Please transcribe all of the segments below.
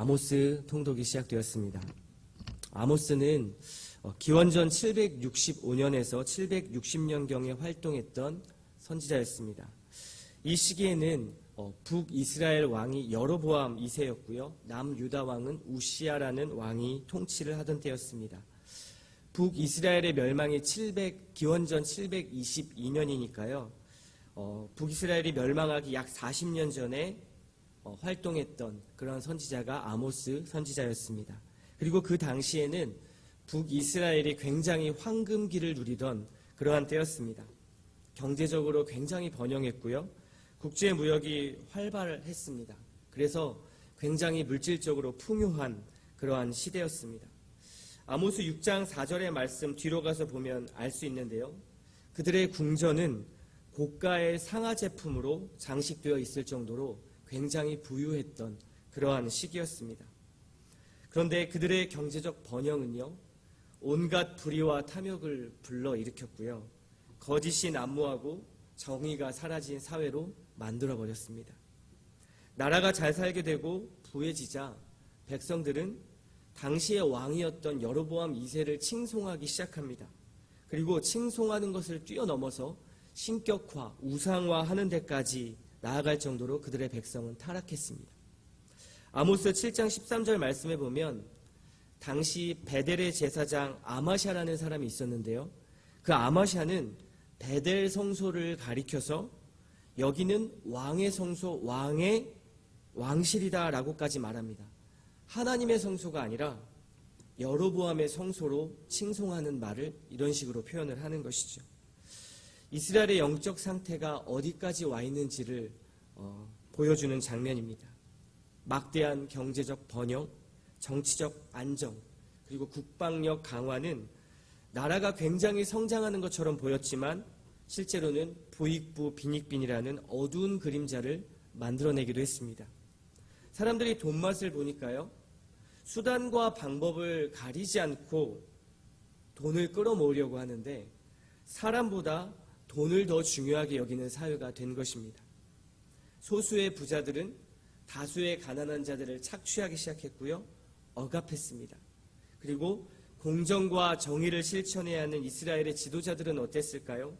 아모스 통독이 시작되었습니다. 아모스는 어, 기원전 765년에서 760년경에 활동했던 선지자였습니다. 이 시기에는 어, 북이스라엘 왕이 여로보암 2세였고요. 남유다 왕은 우시아라는 왕이 통치를 하던 때였습니다. 북이스라엘의 멸망이 700 기원전 722년이니까요. 어, 북이스라엘이 멸망하기 약 40년 전에 어, 활동했던 그런 선지자가 아모스 선지자였습니다. 그리고 그 당시에는 북이스라엘이 굉장히 황금기를 누리던 그러한 때였습니다. 경제적으로 굉장히 번영했고요. 국제 무역이 활발했습니다. 그래서 굉장히 물질적으로 풍요한 그러한 시대였습니다. 아모스 6장 4절의 말씀 뒤로 가서 보면 알 수 있는데요. 그들의 궁전은 고가의 상하 제품으로 장식되어 있을 정도로 굉장히 부유했던 그러한 시기였습니다. 그런데 그들의 경제적 번영은요, 온갖 불의와 탐욕을 불러 일으켰고요, 거짓이 난무하고 정의가 사라진 사회로 만들어 버렸습니다. 나라가 잘 살게 되고 부해지자 백성들은 당시의 왕이었던 여로보암 2세를 칭송하기 시작합니다. 그리고 칭송하는 것을 뛰어넘어서 신격화, 우상화하는 데까지 나아갈 정도로 그들의 백성은 타락했습니다. 아모스 7장 13절 말씀에 보면 당시 베델의 제사장 아마샤라는 사람이 있었는데요. 그 아마샤는 베델 성소를 가리켜서 여기는 왕의 성소, 왕의 왕실이다라고까지 말합니다. 하나님의 성소가 아니라 여로보암의 성소로 칭송하는 말을 이런 식으로 표현을 하는 것이죠. 이스라엘의 영적 상태가 어디까지 와 있는지를 어, 보여주는 장면입니다. 막대한 경제적 번영, 정치적 안정, 그리고 국방력 강화는 나라가 굉장히 성장하는 것처럼 보였지만 실제로는 부익부 빈익빈이라는 어두운 그림자를 만들어내기도 했습니다. 사람들이 돈맛을 보니까요. 수단과 방법을 가리지 않고 돈을 끌어모으려고 하는데 사람보다 돈을 더 중요하게 여기는 사회가 된 것입니다. 소수의 부자들은 다수의 가난한 자들을 착취하기 시작했고요. 억압했습니다. 그리고 공정과 정의를 실천해야 하는 이스라엘의 지도자들은 어땠을까요?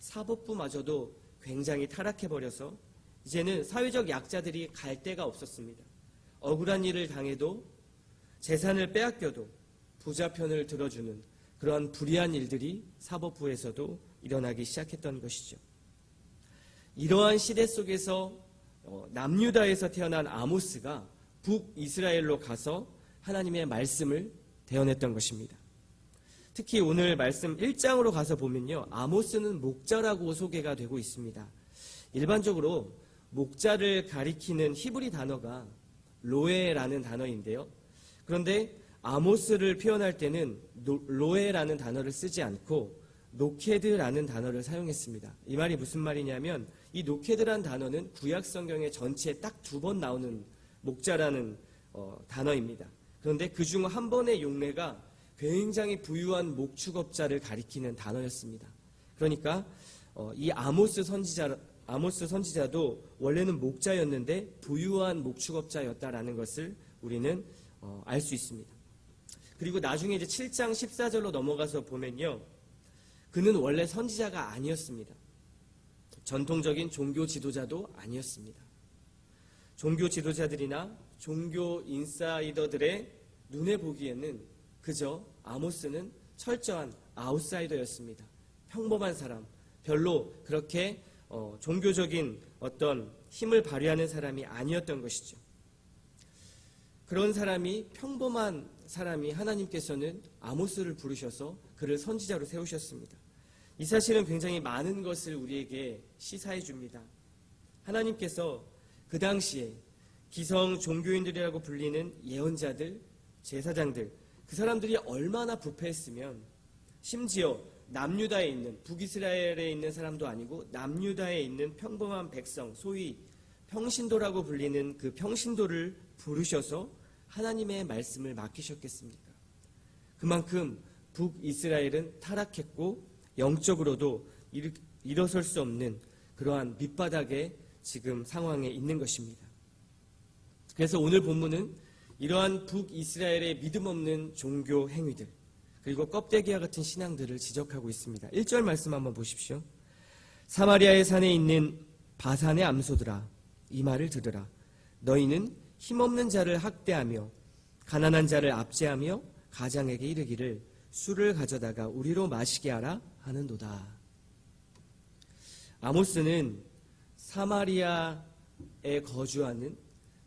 사법부마저도 굉장히 타락해버려서 이제는 사회적 약자들이 갈 데가 없었습니다. 억울한 일을 당해도 재산을 빼앗겨도 부자 편을 들어주는 그러한 불의한 일들이 사법부에서도 일어나기 시작했던 것이죠. 이러한 시대 속에서 어, 남유다에서 태어난 아모스가 북이스라엘로 가서 하나님의 말씀을 대언했던 것입니다. 특히 오늘 말씀 1장으로 가서 보면요. 아모스는 목자라고 소개가 되고 있습니다. 일반적으로 목자를 가리키는 히브리 단어가 로에라는 단어인데요. 그런데 아모스를 표현할 때는 로에라는 단어를 쓰지 않고 노케드라는 단어를 사용했습니다. 이 말이 무슨 말이냐면 이 노케드란 단어는 구약 성경의 전체에 딱 두 번 나오는 목자라는 어, 단어입니다. 그런데 그 중 한 번의 용례가 굉장히 부유한 목축업자를 가리키는 단어였습니다. 그러니까 어, 이 아모스 선지자 아모스 선지자도 원래는 목자였는데 부유한 목축업자였다라는 것을 우리는 어, 알 수 있습니다. 그리고 나중에 이제 7장 14절로 넘어가서 보면요. 그는 원래 선지자가 아니었습니다. 전통적인 종교 지도자도 아니었습니다. 종교 지도자들이나 종교 인사이더들의 눈에 보기에는 그저 아모스는 철저한 아웃사이더였습니다. 평범한 사람, 별로 그렇게 어, 종교적인 어떤 힘을 발휘하는 사람이 아니었던 것이죠. 그런 사람이 평범한 사람이 하나님께서는 아모스를 부르셔서 그를 선지자로 세우셨습니다. 이 사실은 굉장히 많은 것을 우리에게 시사해 줍니다. 하나님께서 그 당시에 기성 종교인들이라고 불리는 예언자들, 제사장들, 그 사람들이 얼마나 부패했으면 심지어 남유다에 있는 북이스라엘에 있는 사람도 아니고 남유다에 있는 평범한 백성, 소위 평신도라고 불리는 그 평신도를 부르셔서 하나님의 말씀을 맡기셨겠습니까? 그만큼 북이스라엘은 타락했고 영적으로도 일어설 수 없는 그러한 밑바닥에 지금 상황에 있는 것입니다. 그래서 오늘 본문은 이러한 북이스라엘의 믿음 없는 종교 행위들 그리고 껍데기와 같은 신앙들을 지적하고 있습니다. 1절 말씀 한번 보십시오. 사마리아의 산에 있는 바산의 암소들아 이 말을 들으라 너희는 힘없는 자를 학대하며 가난한 자를 압제하며 가장에게 이르기를 술을 가져다가 우리로 마시게 하라 하는도다. 아모스는 사마리아에 거주하는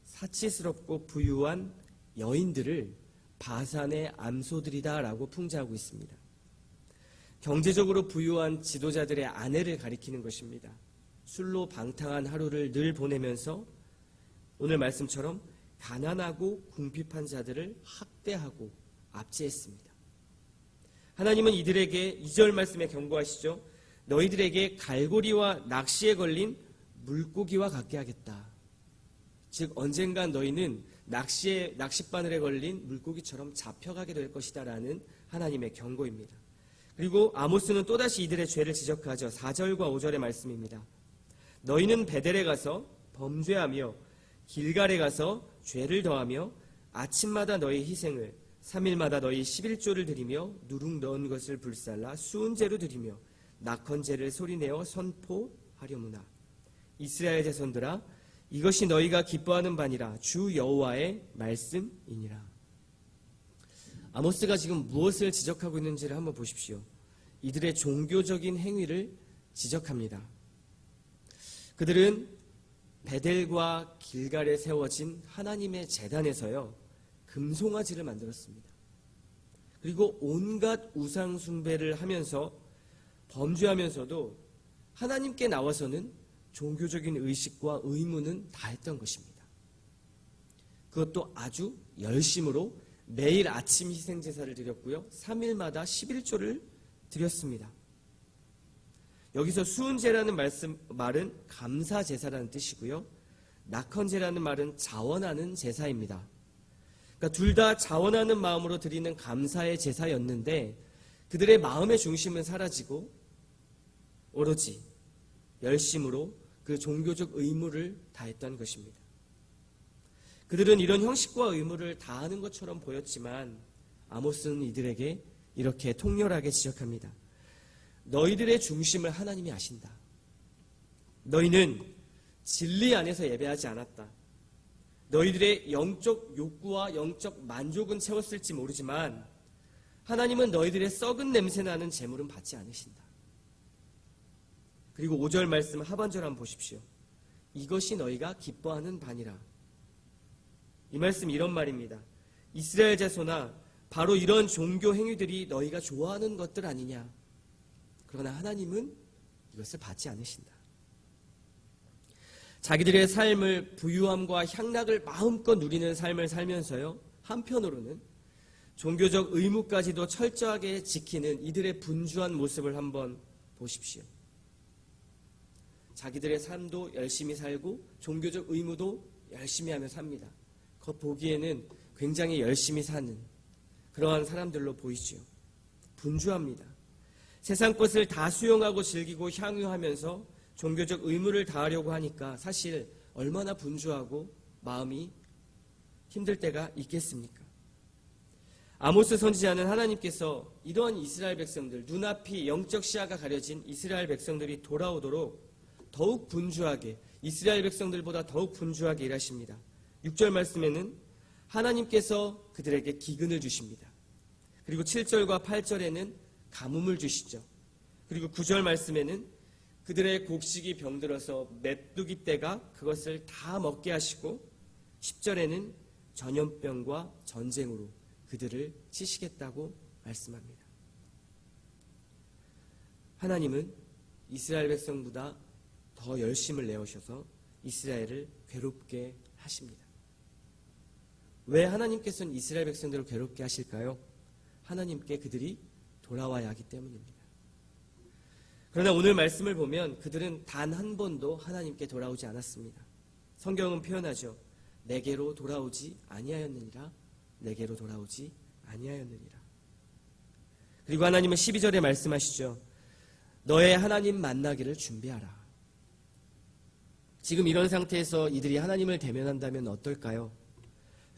사치스럽고 부유한 여인들을 바산의 암소들이다라고 풍자하고 있습니다. 경제적으로 부유한 지도자들의 아내를 가리키는 것입니다. 술로 방탕한 하루를 늘 보내면서 오늘 말씀처럼 가난하고 궁핍한 자들을 학대하고 압제했습니다. 하나님은 이들에게 이절 말씀에 경고하시죠. 너희들에게 갈고리와 낚시에 걸린 물고기와 같게 하겠다. 즉 언젠간 너희는 낚시에 낚싯바늘에 걸린 물고기처럼 잡혀가게 될 것이다라는 하나님의 경고입니다. 그리고 아모스는 또다시 이들의 죄를 지적하죠. 4절과 5절의 말씀입니다. 너희는 베델에 가서 범죄하며 길갈에 가서 죄를 더하며 아침마다 너희 희생을 3일마다 너희 11조를 드리며 누룩 넣은 것을 불살라 수은제로 드리며 낙헌제를 소리내어 선포하려무나 이스라엘 자손들아 이것이 너희가 기뻐하는 바니라 주 여호와의 말씀이니라 아모스가 지금 무엇을 지적하고 있는지를 한번 보십시오. 이들의 종교적인 행위를 지적합니다. 그들은 베델과 길갈에 세워진 하나님의 재단에서요 금송아지를 만들었습니다. 그리고 온갖 우상 숭배를 하면서 범죄하면서도 하나님께 나와서는 종교적인 의식과 의무는 다 했던 것입니다. 그것도 아주 열심으로 매일 아침 희생 제사를 드렸고요. 3일마다 11조를 드렸습니다. 여기서 수은제라는 말씀 말은 감사 제사라는 뜻이고요. 낙헌제라는 말은 자원하는 제사입니다. 그러니까 둘 다 자원하는 마음으로 드리는 감사의 제사였는데 그들의 마음의 중심은 사라지고 오로지 열심으로 그 종교적 의무를 다했던 것입니다. 그들은 이런 형식과 의무를 다하는 것처럼 보였지만 아모스는 이들에게 이렇게 통렬하게 지적합니다. 너희들의 중심을 하나님이 아신다. 너희는 진리 안에서 예배하지 않았다. 너희들의 영적 욕구와 영적 만족은 채웠을지 모르지만 하나님은 너희들의 썩은 냄새 나는 재물은 받지 않으신다. 그리고 5절 말씀 하반절 한번 보십시오. 이것이 너희가 기뻐하는 반이라. 이 말씀 이런 말입니다. 이스라엘 자손아 바로 이런 종교 행위들이 너희가 좋아하는 것들 아니냐. 그러나 하나님은 이것을 받지 않으신다. 자기들의 삶을 부유함과 향락을 마음껏 누리는 삶을 살면서요. 한편으로는 종교적 의무까지도 철저하게 지키는 이들의 분주한 모습을 한번 보십시오. 자기들의 삶도 열심히 살고 종교적 의무도 열심히 하며 삽니다. 그 보기에는 굉장히 열심히 사는 그러한 사람들로 보이죠. 분주합니다. 세상 것을 다 수용하고 즐기고 향유하면서 종교적 의무를 다하려고 하니까 사실 얼마나 분주하고 마음이 힘들 때가 있겠습니까? 아모스 선지자는 하나님께서 이러한 이스라엘 백성들, 눈앞이 영적 시야가 가려진 이스라엘 백성들이 돌아오도록 더욱 분주하게, 이스라엘 백성들보다 더욱 분주하게 일하십니다. 6절 말씀에는 하나님께서 그들에게 기근을 주십니다. 그리고 7절과 8절에는 가뭄을 주시죠. 그리고 9절 말씀에는 그들의 곡식이 병들어서 메뚜기 떼가 그것을 다 먹게 하시고 10절에는 전염병과 전쟁으로 그들을 치시겠다고 말씀합니다. 하나님은 이스라엘 백성보다 더 열심을 내오셔서 이스라엘을 괴롭게 하십니다. 왜 하나님께서는 이스라엘 백성들을 괴롭게 하실까요? 하나님께 그들이 돌아와야 하기 때문입니다. 그러나 오늘 말씀을 보면 그들은 단 한 번도 하나님께 돌아오지 않았습니다. 성경은 표현하죠. 내게로 돌아오지 아니하였느니라. 내게로 돌아오지 아니하였느니라. 그리고 하나님은 12절에 말씀하시죠. 너의 하나님 만나기를 준비하라. 지금 이런 상태에서 이들이 하나님을 대면한다면 어떨까요?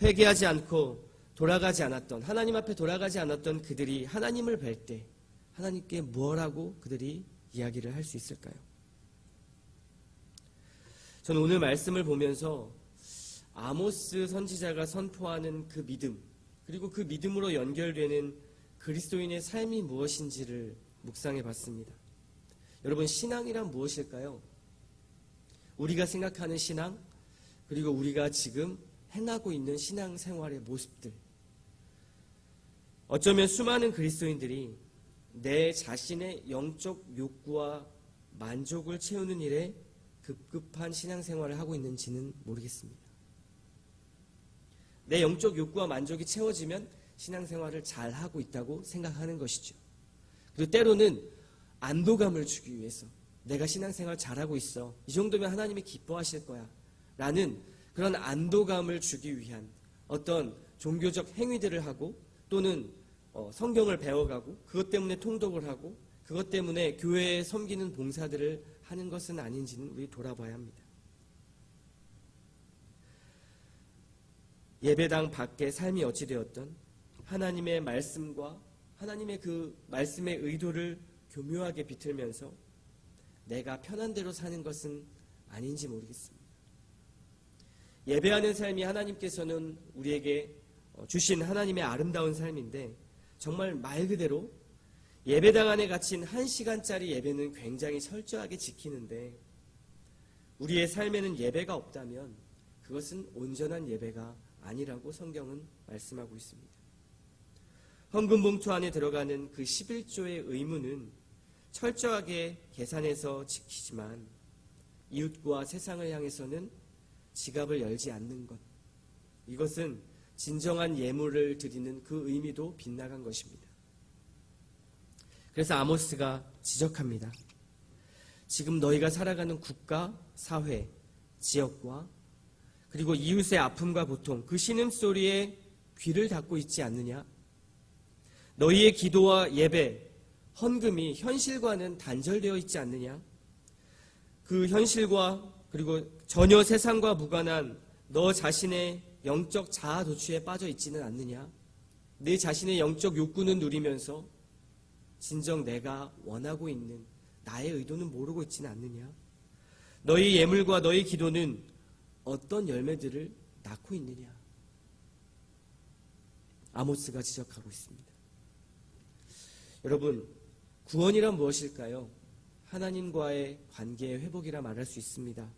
회개하지 않고 돌아가지 않았던 하나님 앞에 돌아가지 않았던 그들이 하나님을 뵐 때 하나님께 뭐라고 그들이 이야기를 할 수 있을까요? 저는 오늘 말씀을 보면서 아모스 선지자가 선포하는 그 믿음 그리고 그 믿음으로 연결되는 그리스도인의 삶이 무엇인지를 묵상해 봤습니다. 여러분 신앙이란 무엇일까요? 우리가 생각하는 신앙 그리고 우리가 지금 행하고 있는 신앙 생활의 모습들 어쩌면 수많은 그리스도인들이 내 자신의 영적 욕구와 만족을 채우는 일에 급급한 신앙생활을 하고 있는지는 모르겠습니다. 내 영적 욕구와 만족이 채워지면 신앙생활을 잘 하고 있다고 생각하는 것이죠. 그리고 때로는 안도감을 주기 위해서 내가 신앙생활 잘하고 있어. 이 정도면 하나님이 기뻐하실 거야. 라는 그런 안도감을 주기 위한 어떤 종교적 행위들을 하고 또는 어, 성경을 배워가고 그것 때문에 통독을 하고 그것 때문에 교회에 섬기는 봉사들을 하는 것은 아닌지는 우리 돌아봐야 합니다. 예배당 밖의 삶이 어찌되었던 하나님의 말씀과 하나님의 그 말씀의 의도를 교묘하게 비틀면서 내가 편한 대로 사는 것은 아닌지 모르겠습니다. 예배하는 삶이 하나님께서는 우리에게 어, 주신 하나님의 아름다운 삶인데 정말 말 그대로 예배당 안에 갇힌 한 시간짜리 예배는 굉장히 철저하게 지키는데 우리의 삶에는 예배가 없다면 그것은 온전한 예배가 아니라고 성경은 말씀하고 있습니다. 헌금 봉투 안에 들어가는 그 11조의 의무는 철저하게 계산해서 지키지만 이웃과 세상을 향해서는 지갑을 열지 않는 것. 이것은 진정한 예물을 드리는 그 의미도 빗나간 것입니다. 그래서 아모스가 지적합니다. 지금 너희가 살아가는 국가, 사회, 지역과 그리고 이웃의 아픔과 고통, 그 신음소리에 귀를 닫고 있지 않느냐? 너희의 기도와 예배, 헌금이 현실과는 단절되어 있지 않느냐? 그 현실과 그리고 전혀 세상과 무관한 너 자신의 영적 자아 도취에 빠져 있지는 않느냐? 내 자신의 영적 욕구는 누리면서 진정 내가 원하고 있는 나의 의도는 모르고 있지는 않느냐? 너희 예물과 너희 기도는 어떤 열매들을 낳고 있느냐? 아모스가 지적하고 있습니다. 여러분, 구원이란 무엇일까요? 하나님과의 관계의 회복이라 말할 수 있습니다.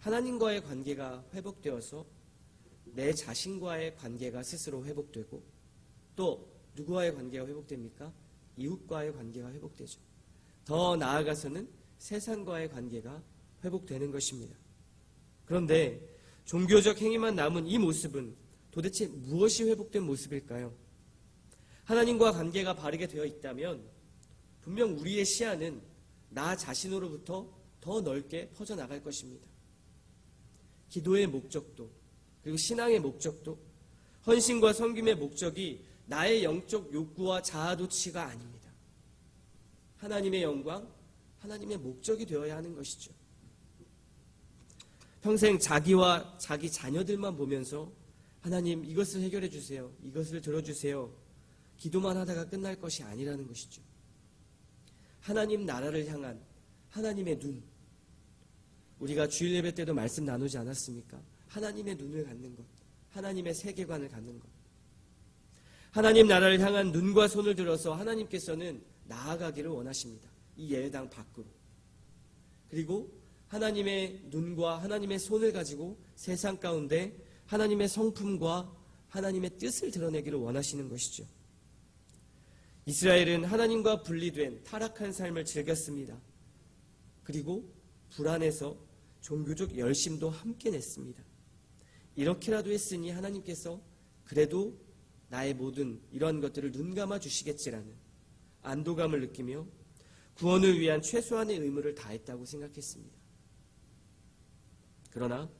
하나님과의 관계가 회복되어서 내 자신과의 관계가 스스로 회복되고 또 누구와의 관계가 회복됩니까? 이웃과의 관계가 회복되죠. 더 나아가서는 세상과의 관계가 회복되는 것입니다. 그런데 종교적 행위만 남은 이 모습은 도대체 무엇이 회복된 모습일까요? 하나님과 관계가 바르게 되어 있다면 분명 우리의 시야는 나 자신으로부터 더 넓게 퍼져나갈 것입니다. 기도의 목적도 그리고 신앙의 목적도 헌신과 섬김의 목적이 나의 영적 욕구와 자아도취가 아닙니다. 하나님의 영광, 하나님의 목적이 되어야 하는 것이죠. 평생 자기와 자기 자녀들만 보면서 하나님 이것을 해결해 주세요. 이것을 들어주세요. 기도만 하다가 끝날 것이 아니라는 것이죠. 하나님 나라를 향한 하나님의 눈. 우리가 주일 예배 때도 말씀 나누지 않았습니까? 하나님의 눈을 갖는 것. 하나님의 세계관을 갖는 것. 하나님 나라를 향한 눈과 손을 들어서 하나님께서는 나아가기를 원하십니다. 이 예배당 밖으로. 그리고 하나님의 눈과 하나님의 손을 가지고 세상 가운데 하나님의 성품과 하나님의 뜻을 드러내기를 원하시는 것이죠. 이스라엘은 하나님과 분리된 타락한 삶을 즐겼습니다. 그리고 불안해서 종교적 열심도 함께 냈습니다. 이렇게라도 했으니 하나님께서 그래도 나의 모든 이러한 것들을 눈 감아 주시겠지라는 안도감을 느끼며 구원을 위한 최소한의 의무를 다했다고 생각했습니다. 그러나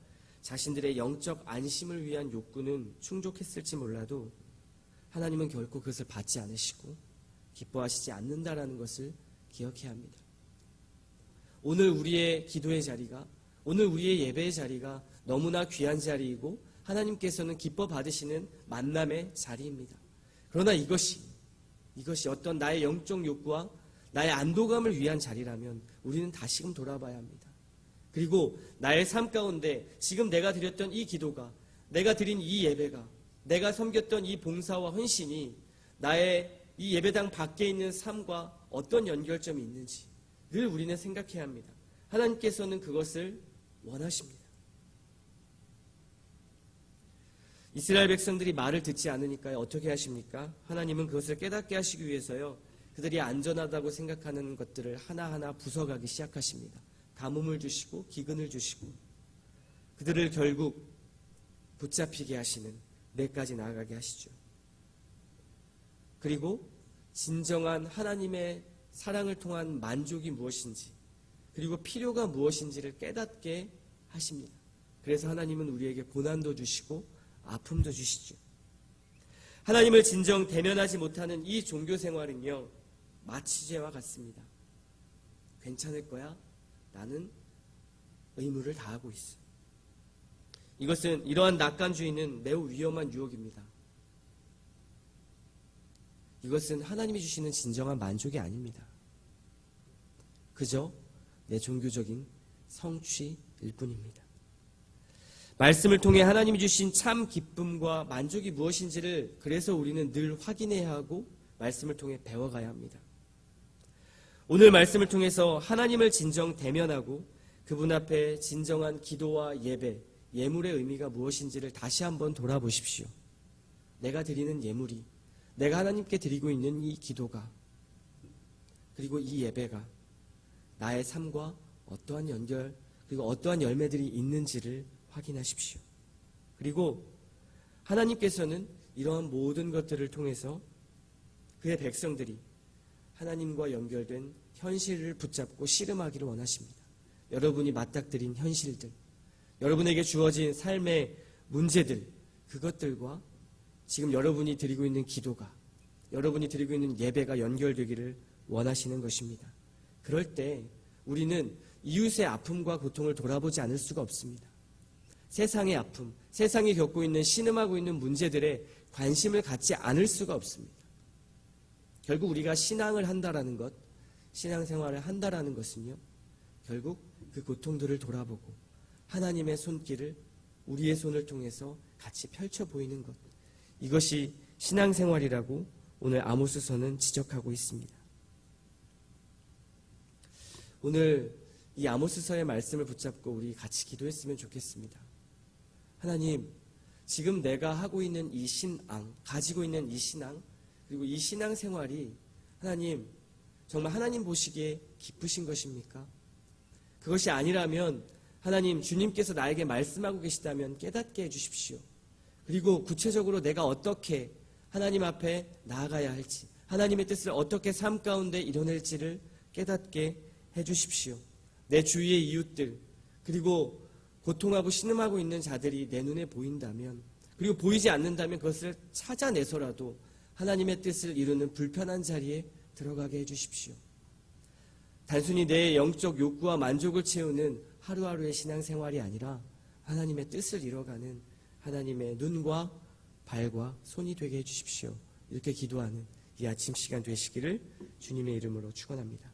자신들의 영적 안심을 위한 욕구는 충족했을지 몰라도 하나님은 결코 그것을 받지 않으시고 기뻐하시지 않는다라는 것을 기억해야 합니다. 오늘 우리의 기도의 자리가 오늘 우리의 예배의 자리가 너무나 귀한 자리이고 하나님께서는 기뻐 받으시는 만남의 자리입니다. 그러나 이것이 이것이 어떤 나의 영적 욕구와 나의 안도감을 위한 자리라면 우리는 다시금 돌아봐야 합니다. 그리고 나의 삶 가운데 지금 내가 드렸던 이 기도가 내가 드린 이 예배가 내가 섬겼던 이 봉사와 헌신이 나의 이 예배당 밖에 있는 삶과 어떤 연결점이 있는지 늘 우리는 생각해야 합니다. 하나님께서는 그것을 원하십니다. 이스라엘 백성들이 말을 듣지 않으니까 어떻게 하십니까? 하나님은 그것을 깨닫게 하시기 위해서요. 그들이 안전하다고 생각하는 것들을 하나하나 부숴가기 시작하십니다. 가뭄을 주시고 기근을 주시고 그들을 결국 붙잡히게 하시는 내까지 나아가게 하시죠. 그리고 진정한 하나님의 사랑을 통한 만족이 무엇인지 그리고 필요가 무엇인지를 깨닫게 하십니다. 그래서 하나님은 우리에게 고난도 주시고 아픔도 주시죠. 하나님을 진정 대면하지 못하는 이 종교 생활은요, 마취제와 같습니다. 괜찮을 거야? 나는 의무를 다하고 있어. 이것은 이러한 낙관주의는 매우 위험한 유혹입니다. 이것은 하나님이 주시는 진정한 만족이 아닙니다. 그저 내 종교적인 성취일 뿐입니다. 말씀을 통해 하나님이 주신 참 기쁨과 만족이 무엇인지를 그래서 우리는 늘 확인해야 하고 말씀을 통해 배워가야 합니다. 오늘 말씀을 통해서 하나님을 진정 대면하고 그분 앞에 진정한 기도와 예배, 예물의 의미가 무엇인지를 다시 한번 돌아보십시오. 내가 드리는 예물이 내가 하나님께 드리고 있는 이 기도가 그리고 이 예배가 나의 삶과 어떠한 연결 그리고 어떠한 열매들이 있는지를 확인하십시오. 그리고 하나님께서는 이러한 모든 것들을 통해서 그의 백성들이 하나님과 연결된 현실을 붙잡고 씨름하기를 원하십니다. 여러분이 맞닥뜨린 현실들, 여러분에게 주어진 삶의 문제들, 그것들과 지금 여러분이 드리고 있는 기도가, 여러분이 드리고 있는 예배가 연결되기를 원하시는 것입니다. 그럴 때 우리는 이웃의 아픔과 고통을 돌아보지 않을 수가 없습니다. 세상의 아픔, 세상이 겪고 있는 신음하고 있는 문제들에 관심을 갖지 않을 수가 없습니다. 결국 우리가 신앙을 한다라는 것, 신앙생활을 한다라는 것은요, 결국 그 고통들을 돌아보고 하나님의 손길을 우리의 손을 통해서 같이 펼쳐 보이는 것. 이것이 신앙생활이라고 오늘 아모스서는 지적하고 있습니다. 오늘 이 아모스서의 말씀을 붙잡고 우리 같이 기도했으면 좋겠습니다. 하나님, 지금 내가 하고 있는 이 신앙, 가지고 있는 이 신앙, 그리고 이 신앙 생활이 하나님, 정말 하나님 보시기에 기쁘신 것입니까? 그것이 아니라면 하나님, 주님께서 나에게 말씀하고 계시다면 깨닫게 해주십시오. 그리고 구체적으로 내가 어떻게 하나님 앞에 나아가야 할지, 하나님의 뜻을 어떻게 삶 가운데 이뤄낼지를 깨닫게 해주십시오. 내 주위의 이웃들, 그리고 고통하고 신음하고 있는 자들이 내 눈에 보인다면, 그리고 보이지 않는다면 그것을 찾아내서라도 하나님의 뜻을 이루는 불편한 자리에 들어가게 해주십시오. 단순히 내 영적 욕구와 만족을 채우는 하루하루의 신앙생활이 아니라 하나님의 뜻을 이뤄가는 하나님의 눈과 발과 손이 되게 해주십시오. 이렇게 기도하는 이 아침 시간 되시기를 주님의 이름으로 축원합니다.